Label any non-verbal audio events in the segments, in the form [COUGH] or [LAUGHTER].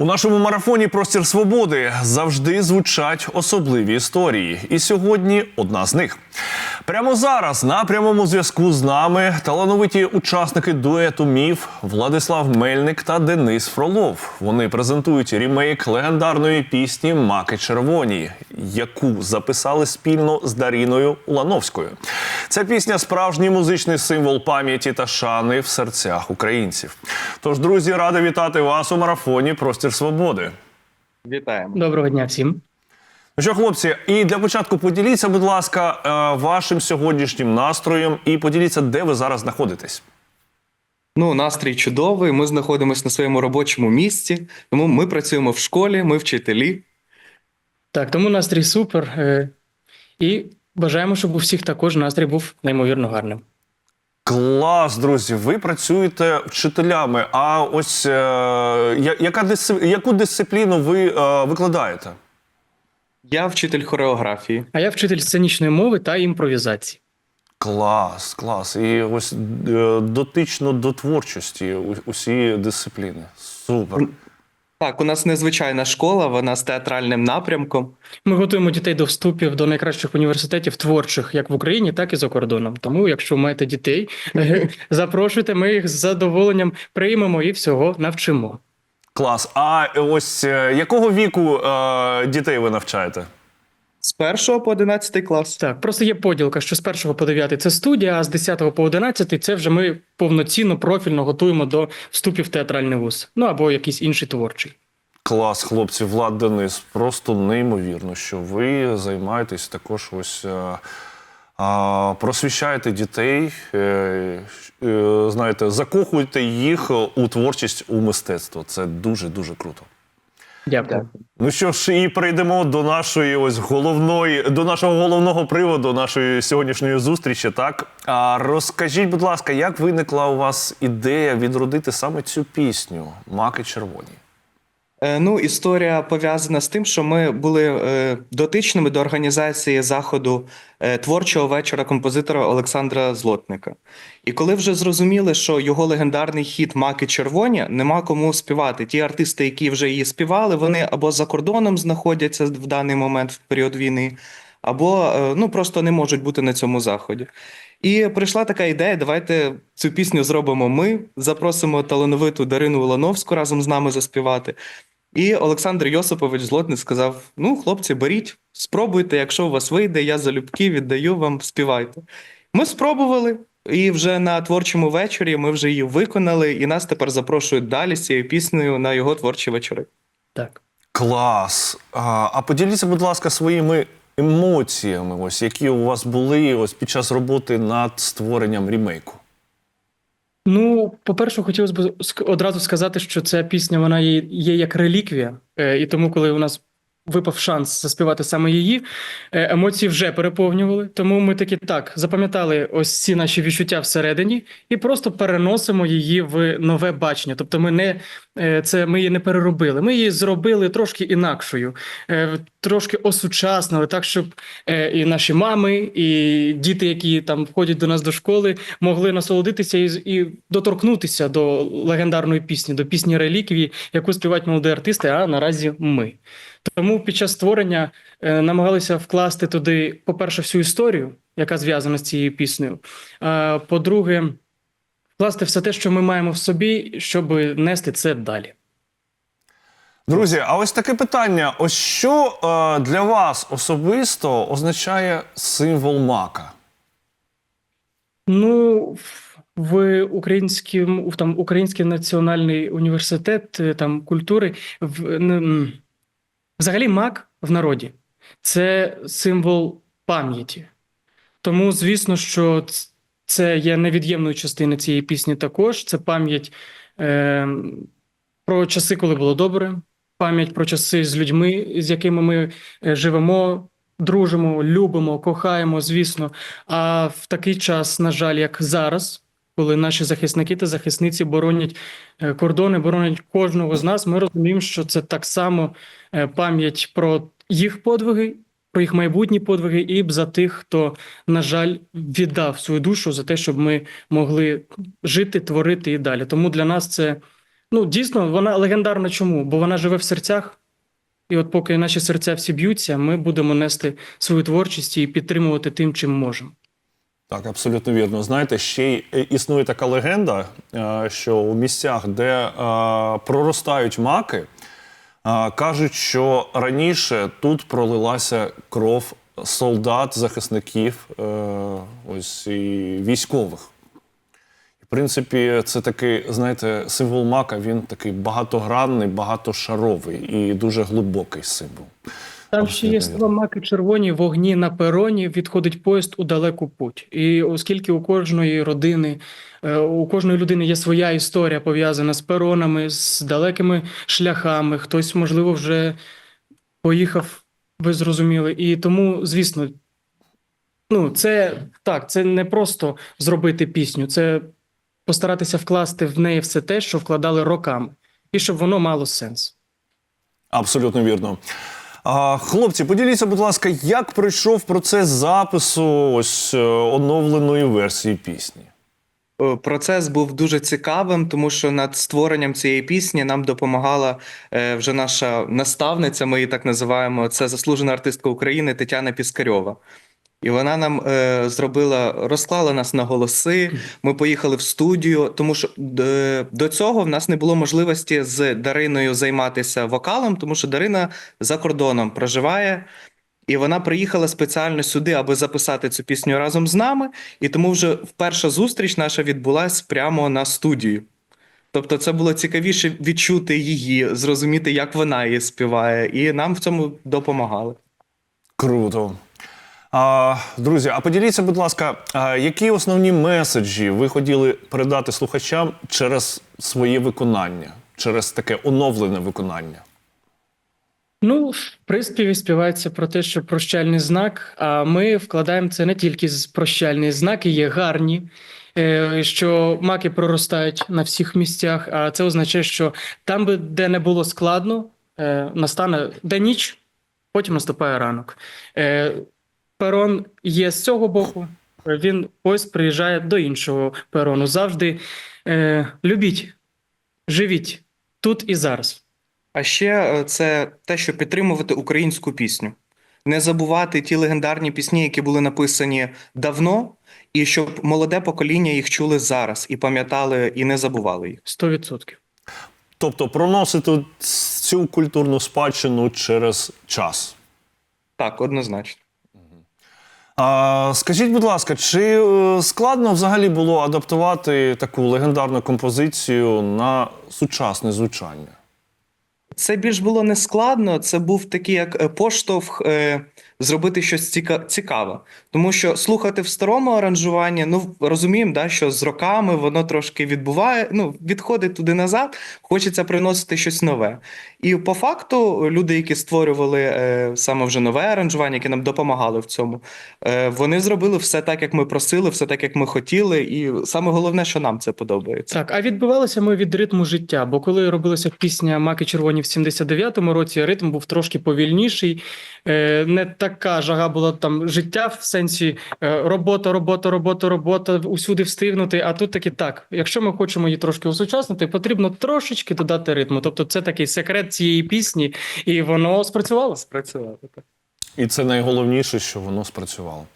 У нашому марафоні Простір свободи завжди звучать особливі історії. І сьогодні одна з них. Прямо зараз на прямому зв'язку з нами талановиті учасники дуету Міф Владислав Мельник та Денис Фролов. Вони презентують рімейк легендарної пісні Маки червоні, яку записали спільно з Даріною Улановською. Ця пісня справжній музичний символ пам'яті та шани в серцях українців. Тож, друзі, радий вітати вас у марафоні Простір свободи. Вітаємо. Доброго дня всім. Ну що, хлопці, і для початку поділіться, будь ласка, е, вашим сьогоднішнім настроєм і поділіться, де ви зараз знаходитесь. Ну, настрій чудовий. Ми знаходимося на своєму робочому місці, тому ми працюємо в школі, ми вчителі. Так, тому настрій супер. е, І бажаємо, щоб у всіх також настрій був неймовірно гарним. Клас, друзі, ви працюєте вчителями. А ось е, яка яку дисципліну ви е, викладаєте? Я вчитель хореографії. А я вчитель сценічної мови та імпровізації. Клас, клас. І ось е, дотично до творчості усі дисципліни. Супер. Так, у нас незвичайна школа, вона з театральним напрямком. Ми готуємо дітей до вступів до найкращих університетів творчих як в Україні, так і за кордоном. Тому, якщо маєте дітей, [LAUGHS] запрошуйте, ми їх з задоволенням приймемо і всього навчимо. Клас. А ось е, якого віку е, дітей ви навчаєте? З 1 по 11 клас. Так, просто є поділка, що з 1 по 9 це студія, а з 10 по 11 це вже ми повноцінно профільно готуємо до вступів в театральний вуз. Ну або якийсь інший творчий. Клас, хлопці, Влад Денис. Просто неймовірно, що ви займаєтесь також ось. е, а, просвіщаєте дітей, е, е, знаєте, закохуєте їх у творчість у мистецтво. Це дуже дуже круто. Дякую. Ну що ж, і перейдемо до нашої ось головної, до нашого головного приводу нашої сьогоднішньої зустрічі. Так а розкажіть, будь ласка, як виникла у вас ідея відродити саме цю пісню Маки червоні? Е, Ну, історія пов'язана з тим, що ми були е, дотичними до організації заходу е, творчого вечора композитора Олександра Злотника. І коли вже зрозуміли, що його легендарний хіт Маки червоні нема кому співати. Ті артисти, які вже її співали, вони або за кордоном знаходяться в даний момент в період війни, або е, ну просто не можуть бути на цьому заході. І прийшла така ідея: давайте цю пісню зробимо ми, запросимо талановиту Дарину Улановську разом з нами заспівати. І Олександр Йосипович Злотний сказав: Ну, хлопці, беріть, спробуйте, якщо у вас вийде, я залюбки віддаю вам, співайте. Ми спробували, і вже на творчому вечорі ми вже її виконали, і нас тепер запрошують далі з цією піснею на його творчі вечори. Так. Клас. А, а поділіться, будь ласка, своїми емоціями, ось які у вас були ось під час роботи над створенням рімейку. Ну, по-перше, хотілося б одразу сказати, що ця пісня вона є, як реліквія, е, і тому, коли у нас випав шанс заспівати саме її, е, емоції вже переповнювали. Тому ми таки так запам'ятали ось ці наші відчуття всередині і просто переносимо її в нове бачення. Тобто, ми не е, це ми її не переробили. Ми її зробили трошки інакшою, трошки осучаснили, так щоб е, і наші мами, і діти, які там входять до нас до школи, могли насолодитися і, і доторкнутися до легендарної пісні, до пісні реліквії, яку співають молоді артисти, а наразі ми. Тому під час створення е, намагалися вкласти туди, по-перше, всю історію, яка зв'язана з цією піснею. А по-друге, вкласти все те, що ми маємо в собі, щоб нести це далі. Друзі, а ось таке питання: ось що е, для вас особисто означає символ мака? Ну, в- українському там Український національний університет е, там культури в н- м, взагалі мак в народі це символ пам'яті. Тому, звісно, що це є невід'ємною частиною цієї пісні також. Це пам'ять е, про часи, коли було добре, пам'ять про часи з людьми, з якими ми е, живемо, дружимо, любимо, кохаємо, звісно. А в такий час, на жаль, як зараз, коли наші захисники та захисниці боронять е, кордони, боронять кожного з нас, ми розуміємо, що це так само е, пам'ять про їх подвиги, про їх майбутні подвиги, і за тих, хто, на жаль, віддав свою душу за те, щоб ми могли жити, творити і далі. Тому для нас це Ну, дійсно, вона легендарна чому? Бо вона живе в серцях. І от поки наші серця всі б'ються, ми будемо нести свою творчість і підтримувати тим, чим можемо. Так, абсолютно вірно. Знаєте, ще й е, існує така легенда, е, що у місцях, де е, проростають маки, кажуть, що раніше тут пролилася кров солдат, захисників, ось і військових. Принципі, це такий, знаєте, символ мака, він такий багатогранний, багатошаровий і дуже глибокий символ. Там ще є слова маки червоні, вогні на пероні, відходить поїзд у далеку путь. І оскільки у кожної родини, е, у кожної людини є своя історія пов'язана з перонами, з далекими шляхами, хтось, можливо, вже поїхав, ви зрозуміли. І тому, звісно, ну, це так, це не просто зробити пісню, це постаратися вкласти в неї все те, що вкладали роками, і щоб воно мало сенс. Абсолютно вірно. А, хлопці, поділіться, будь ласка, як пройшов процес запису ось е, оновленої версії пісні? Е, Процес був дуже цікавим, тому що над створенням цієї пісні нам допомагала е, вже наша наставниця, ми її так називаємо. Це заслужена артистка України Тетяна Піскарьова. І вона нам е, зробила, розклала нас на голоси. Ми поїхали в студію, тому що е, до цього в нас не було можливості з Дариною займатися вокалом, тому що Дарина за кордоном проживає. І вона приїхала спеціально сюди, аби записати цю пісню разом з нами. І тому вже перша зустріч наша відбулась прямо на студію. Тобто, це було цікавіше відчути її, зрозуміти, як вона її співає, і нам в цьому допомагали. Круто. Друзі, а поділіться, будь ласка, які основні меседжі ви хотіли передати слухачам через своє виконання, через таке оновлене виконання? Ну, в приспіві співається про те, що прощальний знак. А ми вкладаємо це не тільки з прощальний знаки, є гарні, е, що маки проростають на всіх місцях. А це означає, що там, де не було складно, е, настане де ніч, потім наступає ранок. Перон є з цього боку. Він ось приїжджає до іншого перону. Завжди е, любіть, живіть тут і зараз. А ще е, це те, що підтримувати українську пісню, не забувати ті легендарні пісні, які були написані давно, і щоб молоде покоління їх чули зараз і пам'ятали, і не забували їх. 100%. Тобто проносити цю культурну спадщину через час. Так, однозначно. А, скажіть, будь ласка, чи е, складно взагалі було адаптувати таку легендарну композицію на сучасне звучання? Це більш було не складно, це був такий як е, поштовх е, зробити щось ціка- цікаве. Тому що слухати в старому аранжуванні, ну розуміємо, да, що з роками воно трошки відбуває, ну, відходить туди назад, хочеться приносити щось нове. І по факту люди, які створювали е, саме вже нове аранжування, які нам допомагали в цьому, е, вони зробили все так, як ми просили, все так, як ми хотіли, і саме головне, що нам це подобається. Так, а відбивалися ми від ритму життя. Бо коли робилася пісня Маки червоні в 79-му році, ритм був трошки повільніший. Е, не така жага була там життя в сенсі е, робота, робота, робота, робота, усюди встигнути. А тут таки так, якщо ми хочемо її трошки усучаснити, потрібно трошечки додати ритму. Тобто, це такий секрет цієї пісні, і воно спрацювало. Спрацювати. так. І це найголовніше, що воно спрацювало.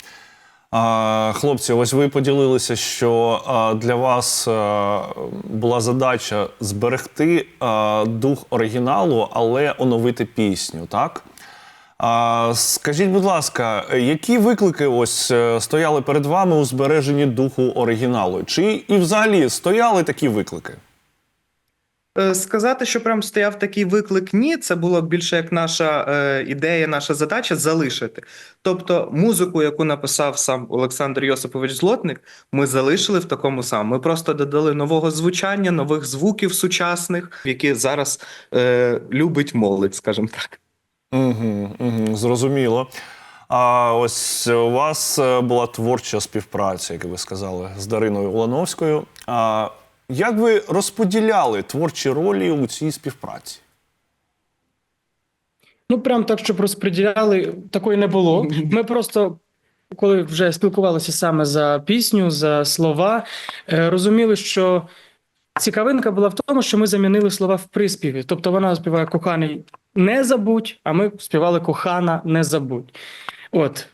Хлопці, ось ви поділилися, що для вас була задача зберегти дух оригіналу, але оновити пісню, так? Скажіть, будь ласка, які виклики ось е, стояли перед вами у збереженні духу оригіналу? Чи і взагалі стояли такі виклики? Е, Сказати, що прям стояв такий виклик, ні, це було більше як наша е, ідея, наша задача залишити. Тобто, музику, яку написав сам Олександр Йосипович Злотник, ми залишили в такому самому. Ми просто додали нового звучання, нових звуків сучасних, які зараз е, любить молодь, скажімо так. Угу, угу, зрозуміло. А ось у вас е, була творча співпраця, як ви сказали, з Дариною Улановською. А як ви розподіляли творчі ролі у цій співпраці? Ну, прям так, щоб розподіляли, такої не було. [LAUGHS] Ми просто, коли вже спілкувалися саме за пісню, за слова, е, розуміли, що цікавинка була в тому, що ми замінили слова в приспіві. Тобто вона співає коханий не забудь, а ми співали кохана не забудь. От.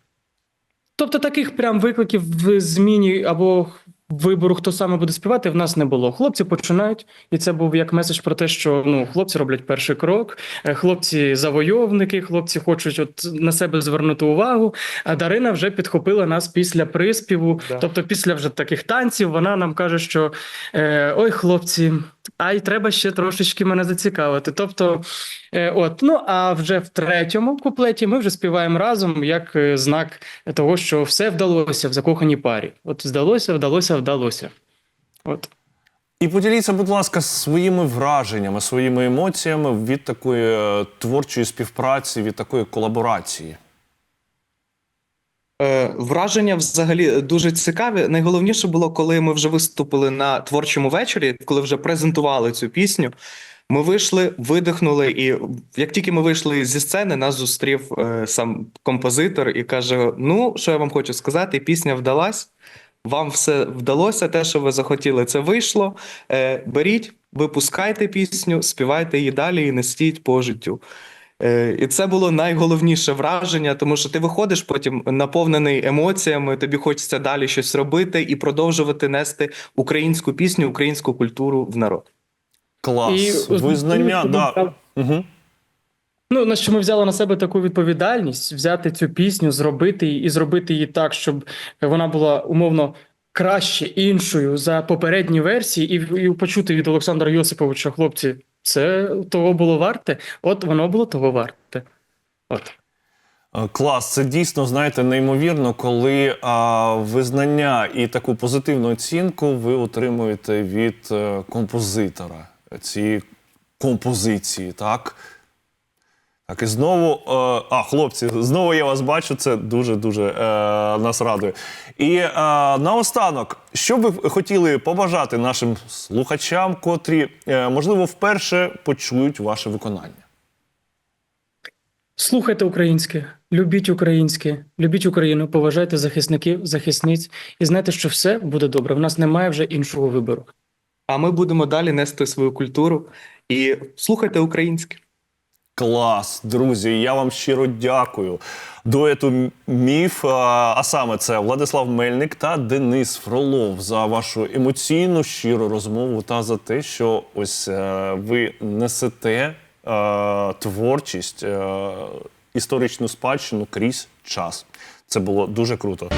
Тобто таких прям викликів в зміні або вибору, хто саме буде співати, в нас не було. Хлопці починають, і це був як меседж про те, що ну, хлопці роблять перший крок, е, хлопці завойовники, хлопці хочуть от на себе звернути увагу. А Дарина вже підхопила нас після приспіву. Да. Тобто, після вже таких танців, вона нам каже, що е, ой, хлопці, а й треба ще трошечки мене зацікавити. Тобто, е, от, ну а вже в третьому куплеті ми вже співаємо разом як е, знак того, що все вдалося в закоханій парі. От вдалося, вдалося, вдалося. От. І поділіться, будь ласка, своїми враженнями, своїми емоціями від такої е, творчої співпраці, від такої колаборації. Е, Враження взагалі дуже цікаві. Найголовніше було, коли ми вже виступили на творчому вечорі, коли вже презентували цю пісню. Ми вийшли, видихнули, і як тільки ми вийшли зі сцени, нас зустрів е, сам композитор і каже: Ну, що я вам хочу сказати, пісня вдалась. Вам все вдалося, те, що ви захотіли, це вийшло. Е, беріть, випускайте пісню, співайте її далі і нестіть по життю. Е, І це було найголовніше враження, тому що ти виходиш потім наповнений емоціями, тобі хочеться далі щось робити і продовжувати нести українську пісню, українську культуру в народ. Клас, І, визнання, ну, да. Угу. Ну, на що ми взяли на себе таку відповідальність взяти цю пісню, зробити її і зробити її так, щоб вона була умовно краще іншою за попередні версії, і, і почути від Олександра Йосиповича, хлопці, це того було варте. От воно було того варте. От. Е, Клас, це дійсно, знаєте, неймовірно, коли а, визнання і таку позитивну оцінку ви отримуєте від е, композитора цієї композиції, так? Так, і знову, е, а, хлопці, знову я вас бачу, це дуже-дуже е, нас радує. І е, наостанок, що б ви хотіли побажати нашим слухачам, котрі, е, можливо, вперше почують ваше виконання? Слухайте українське, любіть українське, любіть Україну, поважайте захисників, захисниць і знайте, що все буде добре. В нас немає вже іншого вибору. А ми будемо далі нести свою культуру і слухайте українське. Клас, друзі, я вам щиро дякую. Дуету міф, а саме це Владислав Мельник та Денис Фролов за вашу емоційну щиру розмову та за те, що ось е, ви несете е, творчість, е, історичну спадщину крізь час. Це було дуже круто.